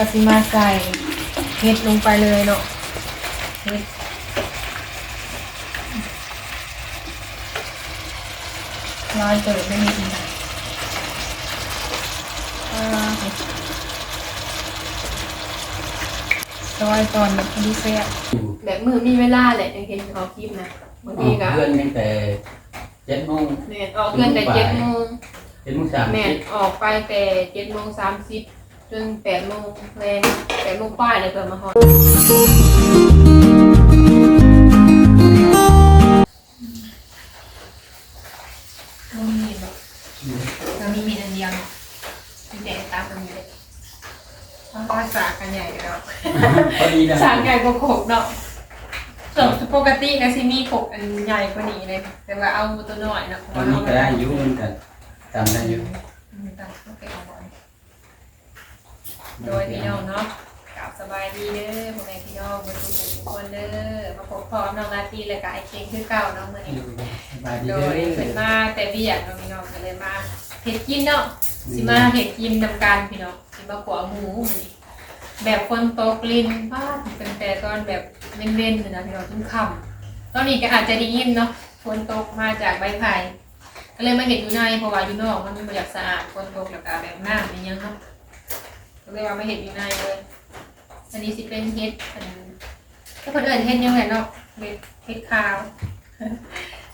ก็สิมาใส่เห็ดลงไปเลยเนาะเห็ดลอยเกิดไม่มีอีกนะอ่าซอยตอนแบบพอดีเสียแบบมือมีเวลาแหละจะเห็นเขาคลิปนะบางอทีอกก็เพื่อนตั้งแต่เจ็ดโมงแม่นออกเงินแต่เจ็ดโมงเจ็ดโมงสามแม่สินบออกไปแต่เจ็ดโมงสามสิบ จนแปดโมงแรงแปดโมงป้ายเลยเกิดมาฮอดเรามีมีดแบบเรามีมีอันเดียวเนาะมีแต่ตามกันมีเลยเพราะว่าสากกันใหญ่แล้วพอดีนะสากใหญ่กว่าโขกเนาะส่วนปกตินะซิมีโขกอันใหญ่กว่านี้เลย แต่ว่าเอาตัวน้อยเนาะเพราะตอนว่านี้เราก็ได้อยุ่มันกันจำได้อยู่ อืมแต่โอเคเอาไว้ โดยพี่น้องเนาะกลับสบายดีเด้อพ่อแม่พี่น้องทุกคนทุกคนเด้อมาพบพร้อมน้องลาตรีและก็ไอเก่งคือเก่าน้องมื้อนี้สบายดีโดเด้ยอเพิ่นมาแต่เบียดน้องพี่น้องก็เลยมาเฮ็ดกินเนาะสิมาเฮ็ดกินนำกันพี่น้องสิมาขัวหมูมื้อนี้แบบคนโตกลิ้นป้าดเป็นแต่ตอนแบบเล่นๆเลยนะพี่น้องจนค่ำตอนนี้ก็อาจจะได้ยินเนาะฝนตกมาจากใบไผ่ก็เลยมาเห็นอยู่ในเพราะว่าอยู่นอกมันบ่อยากสะอาดฝนตกแล้วก็แบบน้ำมันยังเนาะ ก็เลยว่ามาเห็ดอยู่ในเลย อันนี้สิเป็นเห็ดอันถ้าคนอื่นเห็ดยังไงเนาะเห็ดเห็ดขาว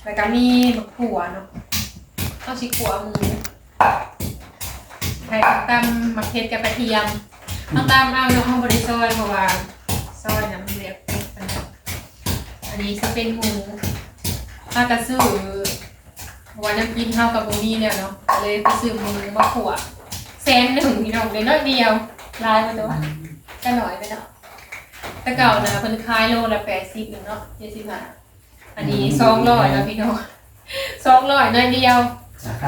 แล้วก็มีมะขัวเนาะเอาชิขัวหมูไข่ตำมะเขือกับกระเทียมเอาตำเอาเนาะห้องบริซอยเพราะว่าซอยน้ำเรียกเป็นอันนั้นอันนี้จะเป็นหมูถ้ากระซื้อวันน้ำกินเท่ากับโบนี่เนี่ยเนาะเลยไปซื้อหมูมาขัว แสนหนึ่งพี่น้องเลยน้อยเดียวลายมาตัวก็หน่อยไปเนาะแต่เก่านะเพิ่นขายโลละแปดสิบเนาะเจ็ดสิบบาทอันนี้สองร้อยแล้วพี่น้องสองร้อยน้อยเดียว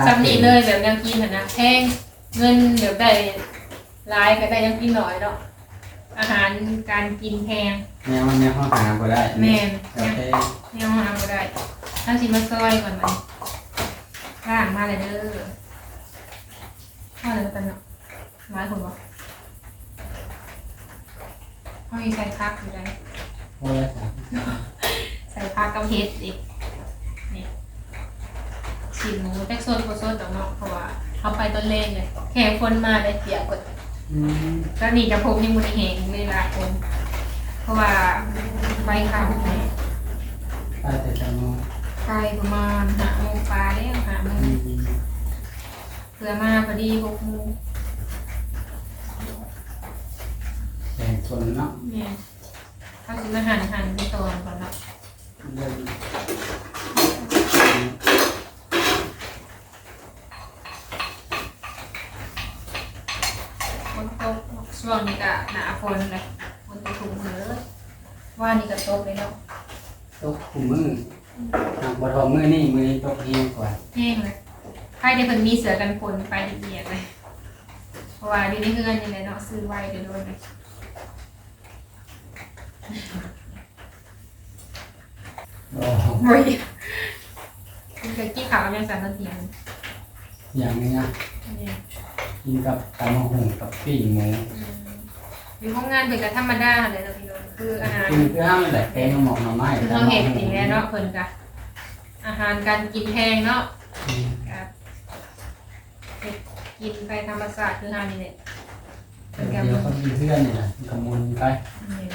สำนีเลยแบบยังกินน่ะนะแพงเงินเดี๋ยวได้หลายก็ได้ยังกินหน่อยเนาะอาหารการกินแพงแนวแนวห้องหาก็ได้แม่นโอเคเนี่ยมาก็ได้ถ้าสิมาซอยก่อนมันล่างมาเลยเด้อ ข้าวอะไรกันเนาะร้ายคนบอกเขามีใส่พักอยู่ได้โอ้ยสามใส่พักกับเฮ็ดอีกนี่ฉีดหมูแท็กโซนโคโซนดอกเนาะเพราะว่าเขาไปต้นเล่นเลยแขกคนมาได้เปียกกดอืมก็นี่จะพบยังมุนแหงเวลาคน เพราะว่าใบขาวไไปแต่จังโมงไปประมาณหาโมงปลาแล้วหาโมง อืม เพื่อมาพอดีหกโมงแข่งคนเนาะเนี่ยถ้าซื้อมาหั่นหั่นไปตอนก่อนเนาะเริ่มฝนตกช่วงนี้ก็หนาฝนเลยฝนตกถุงมือเลยว่านี่ก็ตกเลยเนาะตกคู่มือหากบทอมือนี่มือนี้ตกเฮียกว่าแห้งเลย ใครได้เพิ่นมีเสือกันฝนไปเอียดเลยเพราะว่าอยู่ในเฮือนนี่แหละเนาะซื้อไว้เดี๋ยวโดนเลยโอ้โหโอ้ยคุณเคยกินข้าวกับยังสันตะเทียนอย่างนี้นะนี่กินกับตำมะหุ่งกับปีกหมูอืมอยู่ห้องงานเป็นกับธรรมดาเลยเนาะพี่น้องคืออาหาร กินคือห้ามแหละแกงหมอกหน่อไม้คือเราเห็นอย่างนี้เนาะเพิ่นกะอาหารการกินแพงเนาะอืมกะเฮ็ด กินไปธรรมศาสตร์คือหานี่แหละเดี๋ยวเขามีเพื่อนนี่แหละขมุนไปนี่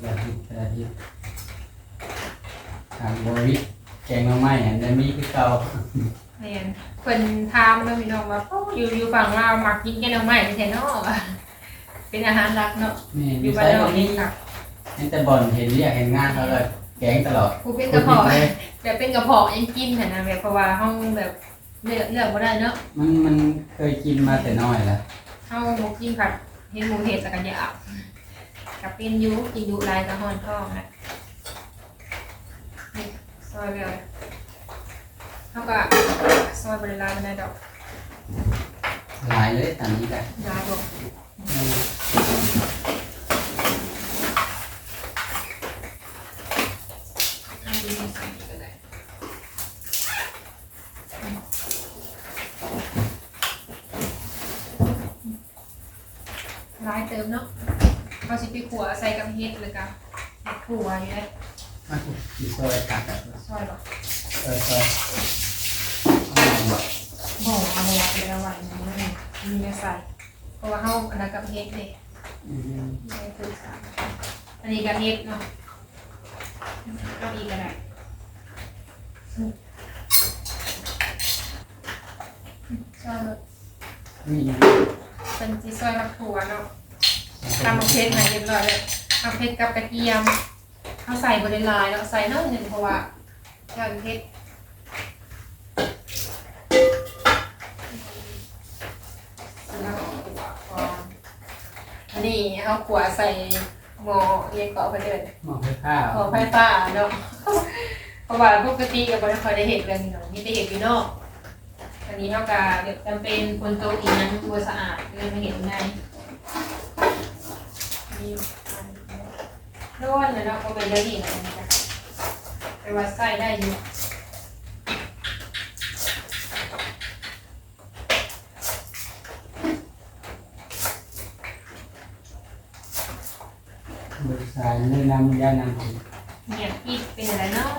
แต่ละทิศแต่ละทิศทางบริแกงหน่อไม้อันนี้มีคือเก่าแม่นเพิ่นถามเนาะพี่น้องว่าโอ้อยู่อยู่ฝั่งลาวมักกินแกงหน่อไม้แท้เนาะว่ะเป็นอาหารหลักเนาะนี่อมียู่ไซบ้านส์เราตรงนี่นี้ค่ะเห็นแต่บ่อนเห็นเรียกเห็นงานเขาเลยแกงตลอดกูเป็นกระเพาะคนคิดเลยแบบเป็นกระเพาะยังกินหั่นนะแบบเพราะว่าห้องแบบ เลือกเลือกบ่ได้เนาะมันมันเคยกินมาแต่น้อยแล้วเฮาบ่กินผัดเห็นหมูเห็ดสักกันยากับเป็นอยูกินอยูหลายกระหอนท้องนะนี่ซอยเลยเฮาก็ซอยบริลายมันได้ดอกหลายเลยตอนนี้แหละ ยาดอก อืม อันนี้ใส่ก็ได้หลายเติม เนาะเขาสิไปขัวใส่กับเฮ็ดเลยกับขัวอยู่ได้มาถูกที่ซอยตัดกันซอยบ่ซอยซอยเอาหมดบ่เอาไว้ไปละวันนี้มันมีเนื้อใส่เพราะว่าเฮาอันนั้นกับเฮ็ดเด้อืมไม่คือสามอันนี้กับเฮ็ดเนาะก็อีกก็ได้ซอยแบบนี่เป็นจีซอยมะขัวเนาะตำมะเขือมาเรียบร้อยเล ยมะเขือกับกระเทียมเอาใส่บริลายแล้วใส่น้อยหนึ่งเพราะว่าอย่างเฮ็ดแล้วก็ขัวก่อนอันนี้เอาขัวใส่หม้อเรียกเกาะไปเลยหมอให้ข้าวหม้อไฟฟ้าเนาะเพราะว่าปกติกับบริคอยได้เห็นกันเนาะมีแต่เห็นอยู่นอกอันนี้เท่ากับเดี๋ยวจำเป็นคนโตอีกนั้นบัวสะอาดเลยมาเห็นไงมีอัน ร้อนนะเนาะก็เป็นเรื่องนี้นะแต่ว่าใส่ได้อยู่บริษัทแนะนำยานำเนี่ยอีกเป็นอะไรเนาะ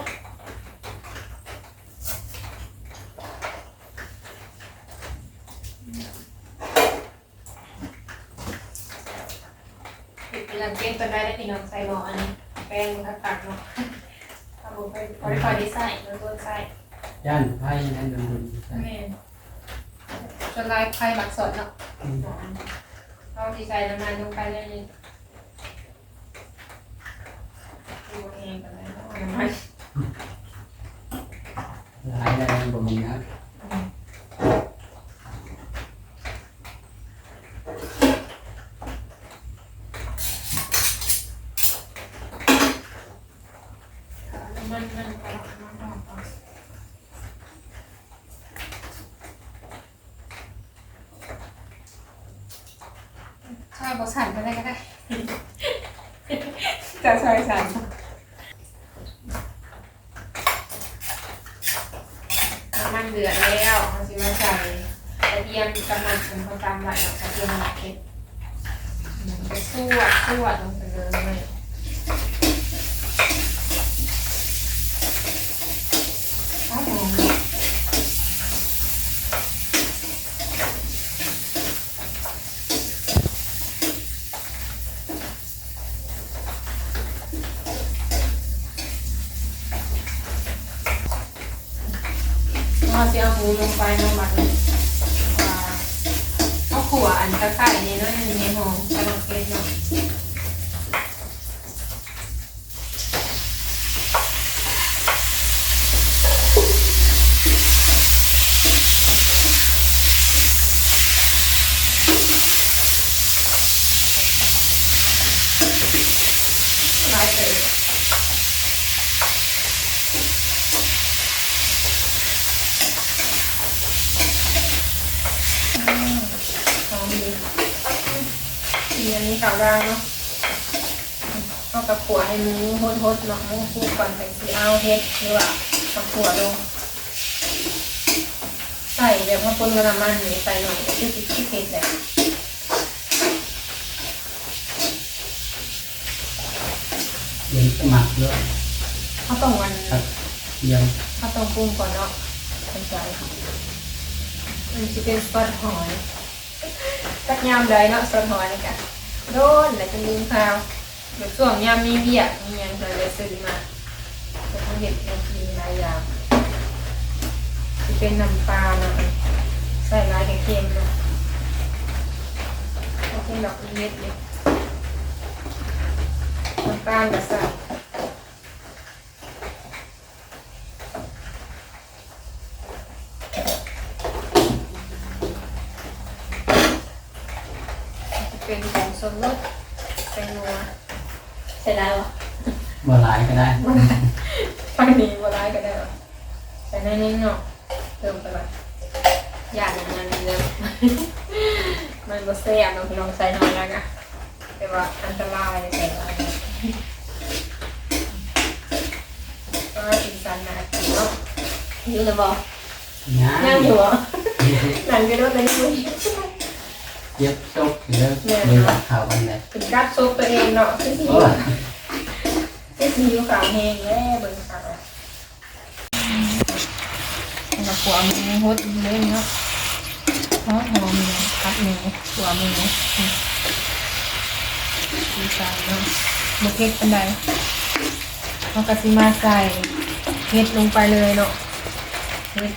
เป็นหลังเกมกันได้ได้พี่น้องใส่หม้ออันนี้แป้งมันตักเนาะทำลงไปบริคอยได้ใส่แล้วตัวใส่ย่านไพ่นั่นโดนบุญแม่จนลายไข่หมักสดเนาะอืมเอาที่ใส่น้ำมันลงไปเลยนี่ดูเองกันเลยเนาะน้ำมันหลายแรงบ่มีนะ น้ำมันมันไปน้ำมันต่อ ใช่บอสั่นไปเลยก็ได้จะช่วยสั่นน้ำมันเดือดแล้วเราจะมาใส่กระเทียมกำมันเป็นข้าวตำไหลเนาะกระเทียมหมักเผ็ดอืมไปคั่วคั่วลงไปเลยอ๋อหอม เราจะเอาหมูลงไปน้ำมันี้ว่าเอาขวอันตะไคร้นี่เนาะนี่หอมกระดองเกลือเนาะ ลายเตยหอมดี ทีอันนี้ขาวด่างเนาะเอากระขัวให้หมูฮดๆเนาะหมูคู่ก่อนใส่ซีเอาเฮ็ดหรือว่ากระขัวลงใส่แบบพอปนกับน้ำมันนี่ใส่หน่อยก็คือสิเผ็ดแหละเรียนสมัครด้วยเขาต้องวันครับเตรียมข้าวต้มปรุงก่อนเนาะสนใจมันจะเป็นซอสหอย ตักยำเลยเนาะซอสหอยนี่กะโดนแล้วจะลืมข้าวเดี๋ยวช่วงยำมีเบียกมีหยังเคยเลยซื้อมาจะต้องเห็ดให้กินหลายอย่างจะเป็นน้ำปลาเนาะใส่ลายเค็มๆเนาะโอเคดอกเม็ดเลยน้ำตาลก็ใส่ เป็นของสมรสเป็นนัวใช่ได้หรอบ่หลายก็ได้ฟังนี้บัวร้ายก็ได้หรอใส่ในนี้เนาะเติมไปเลยอย่างนั้นเลยมันบ่แซ่บเนาะพี่น้องใส่น้อยแล้วกันแต่ว่าอันตรายใส่หลายก็อีสานนากินเนาะอยู่เลยบ่นะนั่งอยู่อะหนังกระโดดเลยคุย เจ็บซกเด้อเลยอยากข่าวกันเลยเป็นกัดซุปตัวเองเนาะที่สีโอ้ยที่สีขาวแห้งแน่เบิ่งขาวกับหัวมือฮดเลยเนาะหอมหอมเลยพัดมือหัวมือดีใจเนาะบุกเฮ็ดปันใดเขากระสิมาใส่เฮ็ดลงไปเลยเนาะเฮ็ด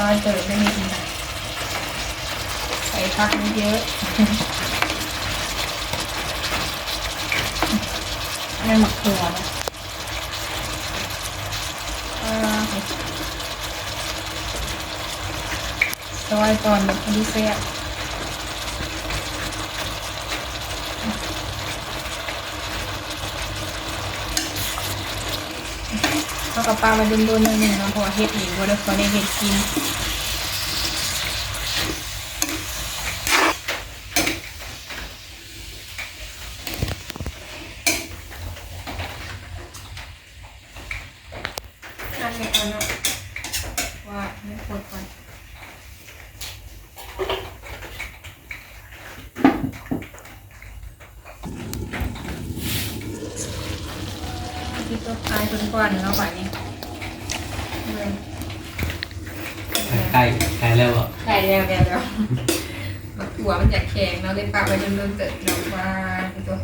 ลอยเติมได้ไม่ดีนะใส่พักเยอะๆไม่หมักถั่วนะซอยตอนแบบพอดีเสียบ เอากับปลามาดุนๆนึงเนาะพราะว่าเฮ็ดเองบ่ได้พอได้เฮ็ดกินอันนี้ก่อนเนาะว่าไม่ควรก่อนที่ตัวคลายจนก่อนเนาะบ่ายนี้เลย ใกล้ใกล้แล้วอะใส่แล้วแล้วแล้วมาตัวมันอยากแข็งเนาะเลยปากไปโดนๆเกิดเนาะว่าที่ตัว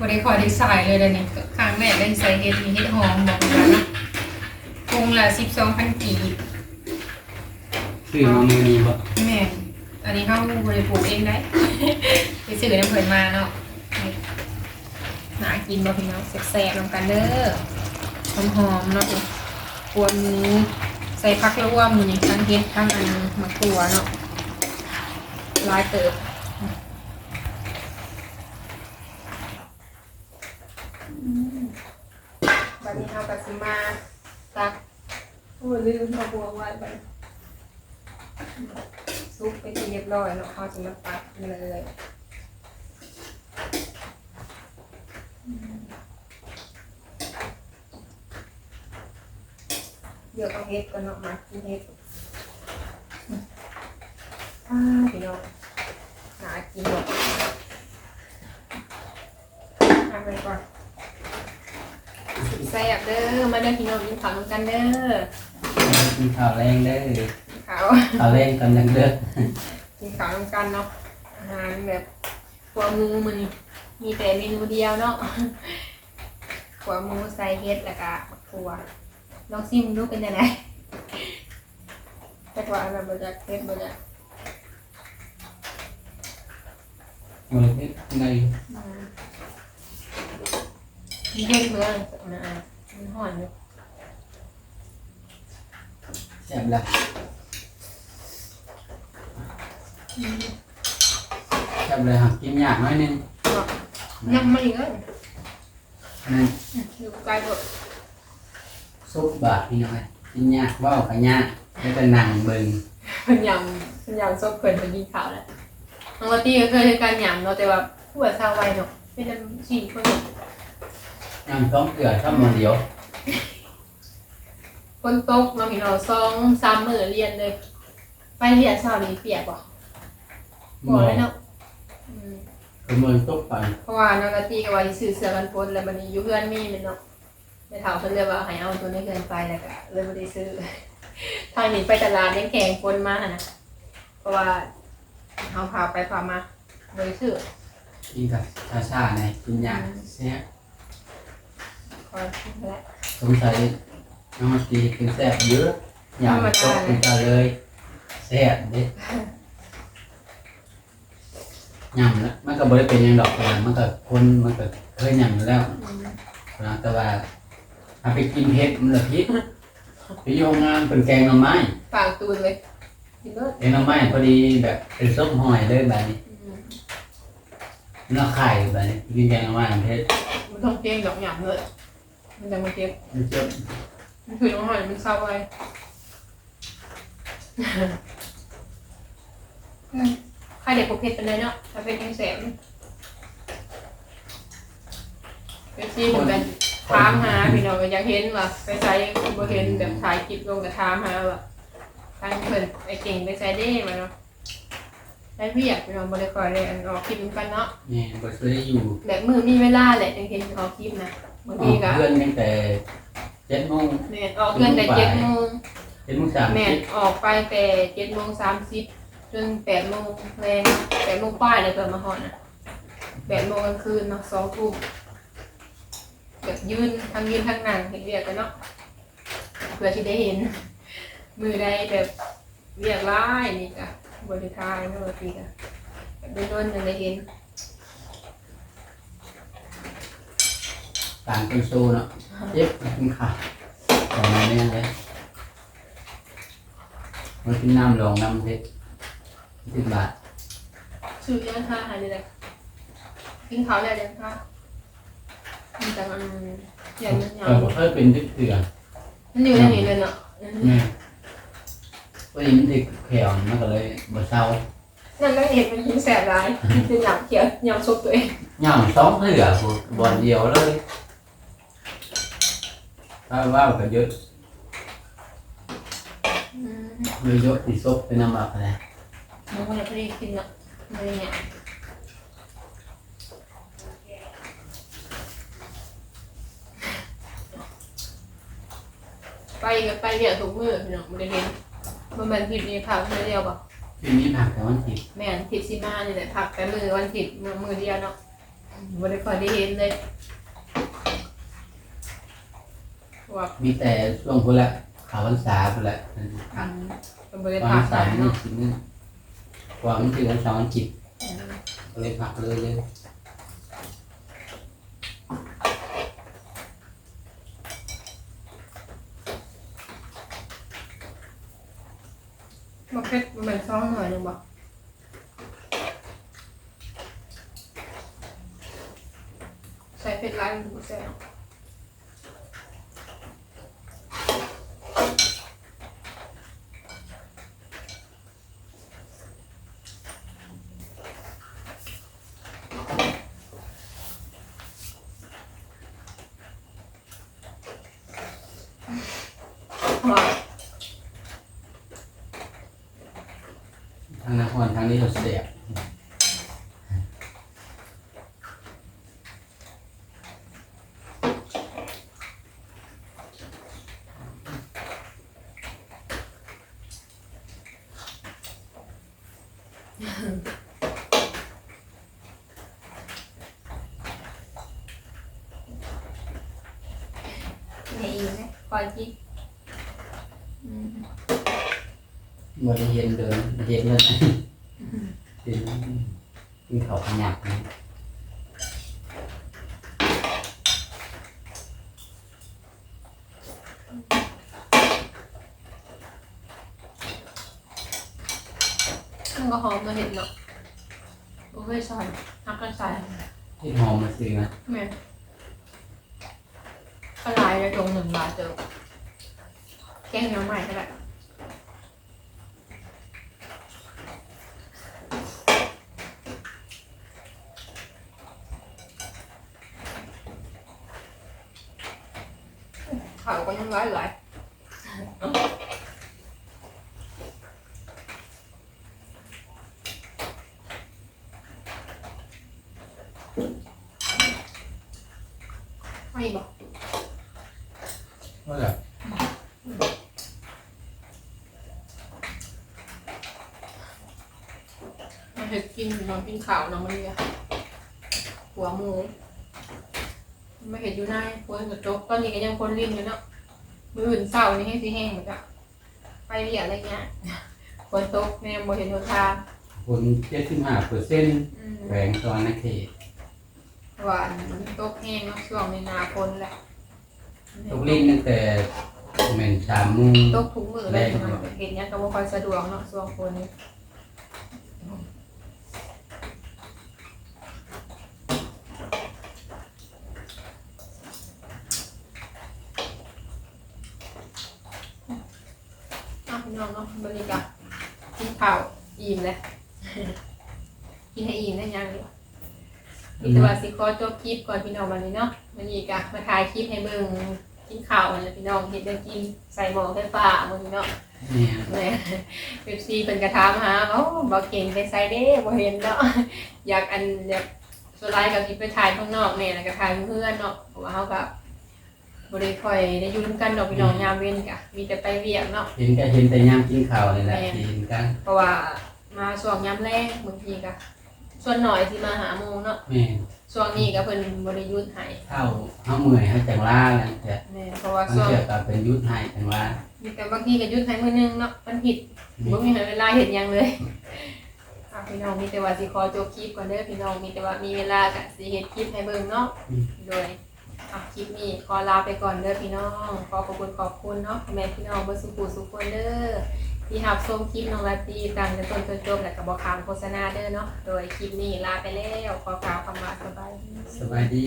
บริคอยได้ใส่เลยเดี๋ยวนี้ครั้งแรกได้ใส่เห็ดมีเห็ดหอมบอกเลยนะคงละสิบสองพันกีบชื่อมามือนี้บ่แม่นอันนี้เขาบริปลูกเองได้ ไปซื้อน้ำเผินมาเนาะหากินบ่พี่น้องแซ่บๆลงกันเด้อหอมๆเนาะกวนหมู ใส่พักร่วมมือนี่ทั้งเฮ็ดทั้งอันมะกรัวเนาะหลายเติบบัดนี้เฮาก็สิมาตักโอ้ยลืมเอาบัวไว้ไปซุปไปนที่เรียบร้อยเนาะเขาจะมาตักเลย เดี๋ยวเอาเฮ็ดก่อนเนาะมากินเฮ็ดอ่าพี่น้องหากินเนาะทำไปก่อนแซ่บเด้อ มาเด้อพี่น้องกินข้าวร่วมกันเด้อกินข้าวแรงเด้อข้าวข้าวแรงกันยังเด้อกินข้าวร่วมกันเนาะ อาหารแบบขัวมูมันมีแต่เมนูเดียวเนาะขัวมูใส่เฮ็ดแล้วก็บักถั่ว ลองซิมดูเป็นยังไงแต่ว่าอันนั้นบ่จักเฮ็ดบ่จักมือที่ในอืมมีเฮ็ดเมืองนะมันห่อนอยู่แซ่บละแซ่บเลยหักกินยากหน้อยนึงเนาะยังไม่เอ้ยนั่นอยู่ไกลบ่ ซุปบาทพี่น้อยกินยากเว้ากันยากแล้วก็นั่งเบิ่งเพิ่นยำเพิ่นยำซบเพิ่นเพิ่นกินข้าวแล้วน้องลาตี้ก็เคยเฮ็ดการยำเนาะแต่ว่าผู้ว่าซาวไว้เนาะเป็นจังซี่เพิ่นยังต้องเกลือทำมันเดียวคนตกเนาะพี่น้องสองสามมื้อเรียนเลย ไปเรียนเช้านี้เปียกบ่บ่เลยเนาะอืมคือมือตกไป เพราะว่าน้องลาตี้ก็ว่าสิซื้อเสื้อกันฝนแล้วบัดนี้อยู่เพื่อนมีแม่นเนาะ แม่เฒ่าเพิ่นเลยว่าให้เอาตัวนี้เกินไปแล้วก็เลยบ่ได้ซื้อ ทางนี้ไปตลาดยังแข่งฝนมาหั่นน่ะเพราะว่าเฮาพาไปพามาบ่ได้ซื้อกินกับชาชาๆในกินยากแซ่บขอกินแล้วสงสัยน้องมาตีกินแซ่บเยอะยำตกกินกันเลยแซ่บเด็ดยำแล้วมันก็บ่ได้เป็นหยังดอกแต่ว่ามันก็คนมันก็เคยยำอยู่แล้วอืมแต่ว่า เอาไปกินเผ็ดมันละพิษไปโรงงานเป็นแกงหน่อไม้ฝากตูนเลยกินเบิดแกงหน่อไม้พอดีแบบเป็นส้มหอยเลยแบบนี้อืมเนื้อไข่แบบนี้กินแกงหน่อไม้มันเผ็ดมันต้องเพียงดอกหยาบเลยมันจะมาเก็บมันเจ็บมันคือน้องหอยมันเศร้าไปอืมใครเด็กพวกเพชรเป็นไรเนาะถ้าเป็นยังแสบ เป็นซีเหมือนกันถามหาพี่น้องก็อยากเห็นว่าไปใช้บ่เห็นแบบถ่ายคลิปลงก็ถามหาว่าทางเพิ่นไอ้เก่งไปใช้ได้มาเนาะใช้เวียกพี่น้องบ่ได้ค่อยได้อันออกคลิปนำกันเนาะนี่บ่เคยอยู่แบบมือมีเวลาแหละจังเห็นออกคลิปนะบางอทีอกก็เพื่อนตั้งแต่เจ็ดโมงแม่นออกเงินแต่เจ็ดโมงเจ็ดโมงสามแม่สินบออกไปแต่เจ็ดโมงสามสิบจนแปดโมงแรงแปดโมงป้ายเลยเกิดมาหอนอะแปดโมงกลางคืนเนาะสองทุ่ม แบบยืนทั้งยืนทั้งนั่งเห็นเรียกกันเนาะเพื่อที่ได้เห็น มือใดแบบเรียกร้ายนี่จ้ะบริการเนาะบางทีก็แบบโดนๆยังได้เห็นต่างกันโซเนาะเจ็บกินข้าวตอนนี้เลยมันกินน้ำรองน้ำเพชรสิบบาทชื่อเลี้ยงข้าหายไปเลยกินเขาวแล้วเลี้ยงข้าว มันจะมันใหญ่มันยาเอวอเคยเป็นที่เถื่อนมันอยู่ในนี้เลยเนาะนี่ก็ยินที่แขวมันก็เลยบ่เศร้านั่นนั่งเห็นมันกินแสบร้ายเป็นหยาบเขียวหยาบซบตัวเองย่างสองเถื่อบอลเดียวเลยถ้าว่าก็เยอะเลยเยอะที่ซบเป็นน้ำมันอะไรมันก็เลยพอดีกินเนาะอะไรเงี้ย กับไปเรียกถุงมือพี่น้องมันได้เห็นมันเป็นผิดมีผักมือเดียวป่ะทีนี้ผักแต่วันผิดแม่นผิดสิมานี่แหละผักแต่มือวันผิดมือมือเดียวเนาะมันได้คอยได้เห็นเลยว่ามีแต่ช่วงพุ่นละขาวพรรษาพุ่นละมันอืผักมมันบริวันผักสาใส่มนี่เนาะกินนี่กว่ามันถึงวันเสาร์วันจิตก็เลยผักเลยเลย มันเผ็ดมันเป็นซองหน่อยหนึ่งบอกใส่เผ็ดร้ายมันดูแซ่บหอม ทางนครทางนี้เราเสียบ นี่อีกไหมคอยกินอืม บริเย็นเดินเย็นเลยเย็นกินข้าวขยักนะ มันก็หอมมาเห็นเนาะโอ้ยใส่ฮักกันใส่ที่หอมมาซื้อนะแม่นก็ลายเลยตรงหนึ่งบาทเจอแกงน้ำใหม่ก็ได้ข่าวก็ยังร้ายหลายไม่บอก ว่าแบบมันเห็ดกินนอนกินข่าวน้องมันเนี่ยหัวหมูไม่เห็นอยู่ในหัวกระจกตอนนี้ก็ยังคนริมอยู่เนาะมืออื่นเศร้านี่ให้สีแห้งเหมือนกันไปเรียอะไรเงี้ยฝนตกแม่โมเห็นหนทางคนเจ็ดสิบห้าเปอร์เซ็นต์อืมแหวงตอนนักเขตหวานมันตกแห้งเนาะช่วงในนาฝนแหละ ตกลิ้นตั้งแต่เหม็นสามโมุงตกถุงมือเลยเนาะเห็นเนี้ยก็บ่ค่อยสะดวกเนาะช่วงฝนนี้อะพี่น้องเนาะบรรยากาศกินข้าวอิ่มเลยกินให้อิ่มได้ยังดีกว่ามีแต่ว่าสิขอจบคลิปก่อนพี่น้องวันนี้เนาะ วันนี้ก็มาถ่ายคลิปให้เบิ่งกินข้าวนั่นแหละพี่น้องเฮ็ดได้กินใส่หม้อไฟฟ้ามื้อนี้เนาะเนี่ยแหม่เว็บซีเป็นกระถามหาเอ้าบ่เก่งไปใส่เด้บ่เห็นเนาะอยากอันอยากสไลด์กับที่ไปถ่ายข้างนอกแน่แล้วก็ถ่ายเพื่อนเนาะเพราะว่าเฮาก็บ่ได้ค่อยได้อยู่ร่วมกันดอกพี่น้องยามเว้นก็มีแต่ไปเวียกเนาะ เห็นก็เห็นแต่ยามกินข้าวนี่แหละที่เห็นกันเพราะว่ามาช่วงยามแรกบางทีก็ส่วนหน่อยที่มาหาโมงเนาะแม่น ช่วงนี้ก็เพิ่นบ่ได้หยุดให้เท่าเฮาเมื่อยเฮาจังลาแล้วแต่แม่เพราะว่าบางช่วงเทื่อก็เป็นยุทธให้จังลามีแต่บางทีก็หยุดให้มื้อนึงเนาะมันผิดบ่มีเวลาเฮ็ดหยังเลยอะพี่น้องมีแต่ว่าสิขอจบคลิปก่อนเด้อพี่น้องมีแต่ว่ามีเวลาก็สิเฮ็ดคลิปให้เบิ่งเนาะโดยอะคลิปนี้ขอลาไปก่อนเด้อพี่น้องขอขอบคุณขอบคุณเนาะพ่อแม่พี่น้องเบอร์สุขุสุขคนเด้อ ที่หับชมคลิปน้องลาตรีตั้งแต่ต้นจนจบและกับบอคามโฆษณาเด้อเนาะโดยคลิปนี้ลาไปแล้วขอกล่าวคำว่าสบายดี สบายดี